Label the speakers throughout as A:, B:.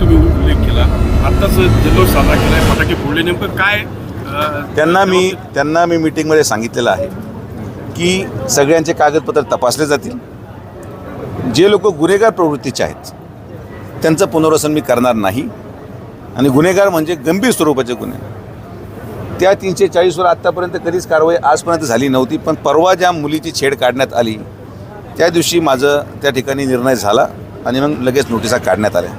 A: तुम्ही उल्लेख केला. आत्ताच जल्लोष साजरा केलाय. फटाके फोडले नेमकं काय
B: त्यांना मी त्यांना मी मीटिंगमध्ये सांगितलेलं आहे की सगळ्यांचे कागदपत्र तपासले जातील. जे लोक गुन्हेगार प्रवृत्तीचे आहेत त्यांचं पुनर्वसन मी करणार नाही. आणि गुन्हेगार म्हणजे गंभीर स्वरूपाचे गुन्हे. त्या तीनशे चाळीसवर आत्तापर्यंत कधीच कारवाई आजपर्यंत झाली नव्हती पण परवा ज्या मुलीची छेड काढण्यात आली त्या दिवशी माझं त्या ठिकाणी निर्णय झाला आणि मग लगेच नोटिसा काढण्यात आल्या.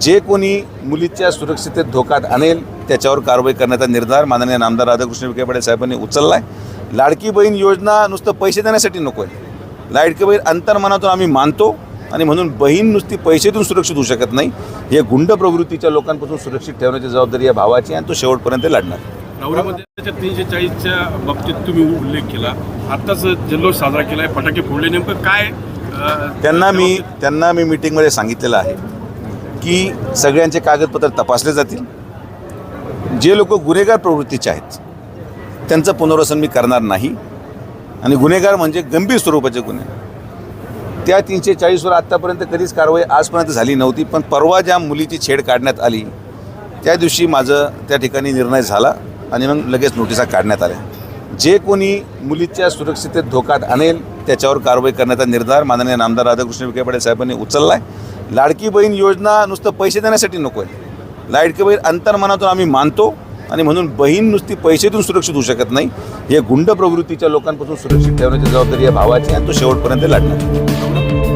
B: जे कोणी मुलीच्या सुरक्षिततेत धोक्यात आणेल त्याच्यावर कारवाई करण्याचा निर्धार माननीय नामदार राधाकृष्ण विखे पाटील साहेबांनी उचलला आहे लाडकी बहीण योजना नुसतं पैसे देण्यासाठी नको आहे. लाडकी बहीण अंतर्मनातून आम्ही मानतो आणि म्हणून बहीण नुसती पैसे देऊन सुरक्षित होऊ शकत नाही. हे गुंड प्रवृत्तीच्या लोकांपासून सुरक्षित ठेवण्याची जबाबदारी या भावाची आहे आणि तो शेवटपर्यंत लढणार.
A: नवऱ्यामध्ये तीनशे चाळीसच्या बाबतीत तुम्ही उल्लेख केला. आत्ताच जल्लोष साजरा केलाय. फटाके फोडले नेमकं काय
B: त्यांना मी त्यांना मी मीटिंगमध्ये सांगितलेलं आहे. की सगळ्यांचे कागदपत्र तपासले जातील. जे लोक गुन्हेगार प्रवृत्तीचे आहेत त्यांचं पुनर्वसन मी करणार नाही. आणि गुन्हेगार म्हणजे गंभीर स्वरूपाचे गुन्हे. त्या तीनशे चाळीसवर आत्तापर्यंत कधीच कारवाई आजपर्यंत झाली नव्हती पण परवा ज्या मुलीची छेड काढण्यात आली त्या दिवशी माझं त्या ठिकाणी निर्णय झाला आणि मग लगेच नोटिसा काढण्यात आल्या. जे कोणी मुलीच्या सुरक्षिततेत धोकात आणेल त्याच्यावर कारवाई करण्याचा निर्धार माननीय नामदार राधाकृष्ण विखे पाटील साहेबांनी उचलला आहे लाडकी बहीण योजना नुसतं पैसे देण्यासाठी नको आहे. लाडकी बहीण अंतर्मनातून आम्ही मानतो आणि म्हणून बहीण नुसती पैसेतून सुरक्षित होऊ शकत नाही. हे गुंड प्रवृत्तीच्या लोकांपासून सुरक्षित ठेवण्याची जबाबदारी या भावाची आणि तो शेवटपर्यंत लढणार